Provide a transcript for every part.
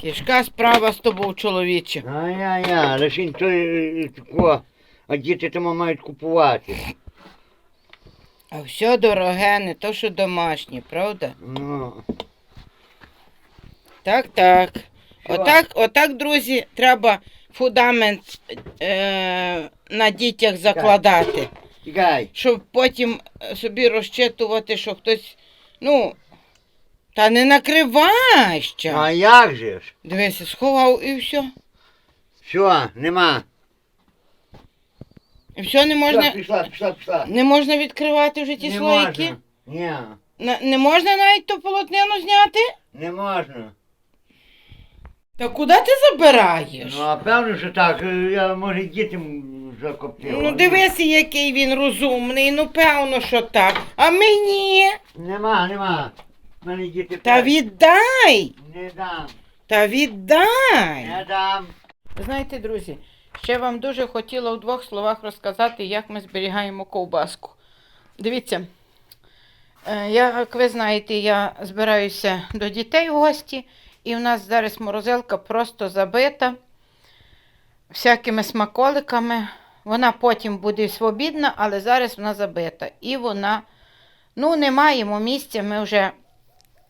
Кішка справа з тобою, чоловіче. Ай-яй-яй, лише то е, тако, а діти тому мають купувати. А все дороге, не то, що домашнє, правда? Ну, Так, так. Що? Отак, отак, друзі, треба фундамент е, на дітях закладати. тікай. Щоб потім е, собі розчитувати, що хтось. Ну. Та не накривай ще. А як же ж? Дивися, сховав і все. Все, нема. І все не Все, можна. пішла, пішла, пішла. Не можна відкривати вже ті не слоїки. можна. Ні, На- Не можна навіть то полотнину зняти? не можна. Та куди ти забираєш? Ну, а певно, що так, е, я, може, дітям закоптив. Ну дивися, який він розумний, ну певно, що так. А мені? Нема, нема. В мене діти Та віддай! Не дам, Та віддай! не дам. Знаєте, друзі, ще вам дуже хотіла у двох словах розказати, як ми зберігаємо ковбаску. Дивіться, е, я, як ви знаєте, я збираюся до дітей в гості, і в нас зараз морозилка просто забита всякими смаколиками. Вона потім буде свобідна, але зараз вона забита. І вона, ну, не маємо місця, ми вже,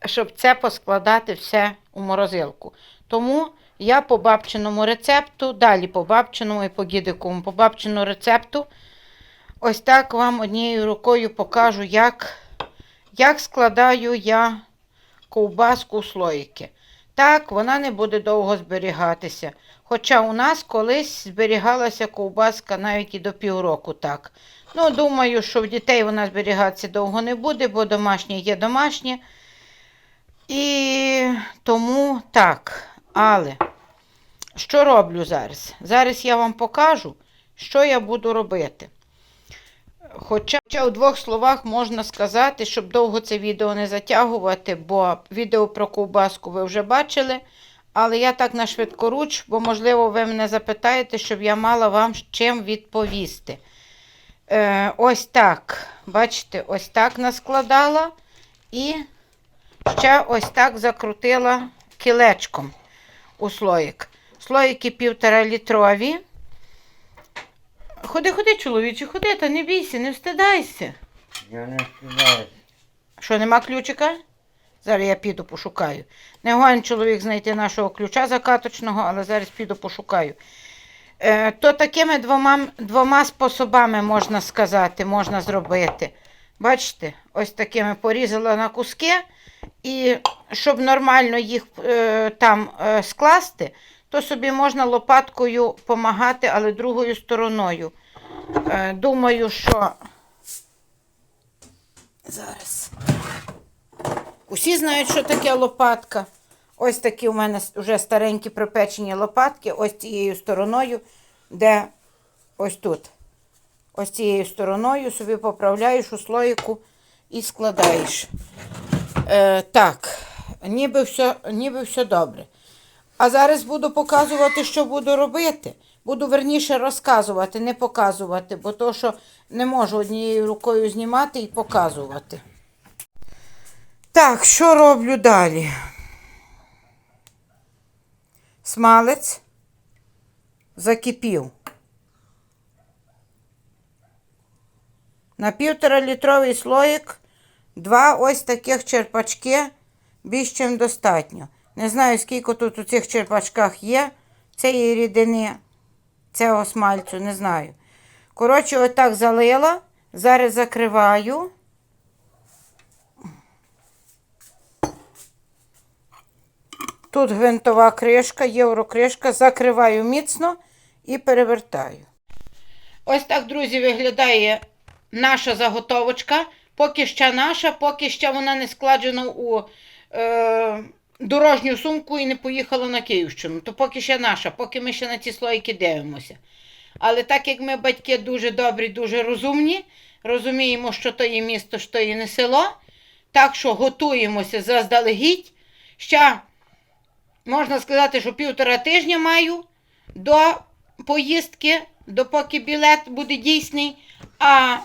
щоб це поскладати все у морозилку. Тому я по бабчиному рецепту, далі по бабчиному і по гідиковому, по бабчиному рецепту, ось так вам однією рукою покажу, як, як складаю я ковбаску у слоїки. Так, вона не буде довго зберігатися. Хоча у нас колись зберігалася ковбаска навіть і до півроку так. Ну, думаю, що в дітей вона зберігатися довго не буде, бо домашнє є домашнє. І тому так. Але що роблю зараз? Зараз я вам покажу, що я буду робити. Хоча у двох словах можна сказати, щоб довго це відео не затягувати, бо відео про ковбаску ви вже бачили. Але я так на швидкоруч, бо, можливо, ви мене запитаєте, щоб я мала вам чим відповісти. Е, ось так. Бачите, ось так наскладала і ще ось так закрутила кілечком у слоїк. Слоїки півтора літрові. Ходи, ходи, чоловіче, ходи, та не бійся, не встидайся. Я не співаю. Що, нема ключика? Зараз я піду пошукаю. Не гонен чоловік знайти нашого ключа закаточного, але зараз піду пошукаю. Е, то такими двома, двома способами можна сказати, можна зробити. Бачите, ось такими порізала на куски, і щоб нормально їх е, там е, скласти, то собі можна лопаткою помагати, але другою стороною. Е, думаю, що зараз. Усі знають, що таке лопатка. Ось такі у мене вже старенькі припечені лопатки, ось цією стороною, де ось тут. Ось цією стороною собі поправляєш у слоїку і складаєш. Е, так, ніби все, ніби все добре. А зараз буду показувати, що буду робити. Буду верніше розказувати, не показувати, бо то, що не можу однією рукою знімати і показувати. Так, що роблю далі? Смалець закипів. На півтора літровий слоїк два ось таких черпачки більш чим достатньо. Не знаю, скільки тут у цих черпачках є цієї рідини, цього смальцю, не знаю. Коротше, отак залила. Зараз закриваю. Тут гвинтова кришка, єврокришка, закриваю міцно і перевертаю. Ось так, друзі, виглядає наша заготовочка. Поки ще наша, поки ще вона не складена у е, дорожню сумку і не поїхала на Київщину. То поки ще наша, поки ми ще на ці слоїки дивимося. Але так як ми батьки дуже добрі, дуже розумні, розуміємо, що то є місто, що то є не село. Так що готуємося заздалегідь. Ще можна сказати, що півтора тижня маю до поїздки, допоки білет буде дійсний. А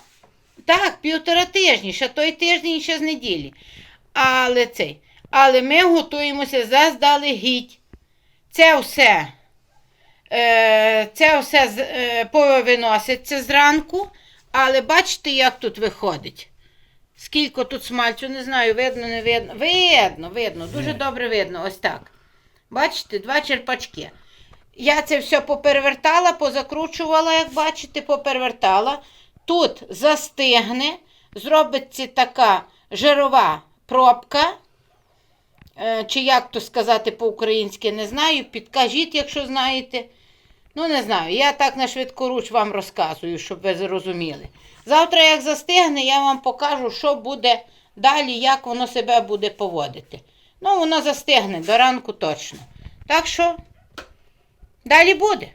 так, півтора тижні, ще той тиждень, ще з неділі. Але цей. Але ми готуємося заздалегідь. Це все, е, це все е, повиноситься зранку, але бачите, як тут виходить. Скільки тут смальцю, не знаю, видно, не видно. Видно, видно, дуже добре видно. Ось так. Бачите, два черпачки. Я це все поперевертала, позакручувала, як бачите, поперевертала. Тут застигне, зробиться така жирова пробка. Е, Чи як то сказати по-українськи, не знаю. Підкажіть, якщо знаєте. Ну, не знаю. Я так на швидкоруч вам розказую, щоб ви зрозуміли. Завтра, як застигне, я вам покажу, що буде далі, як воно себе буде поводити. Ну, воно застигне до ранку точно. Так що, далі буде.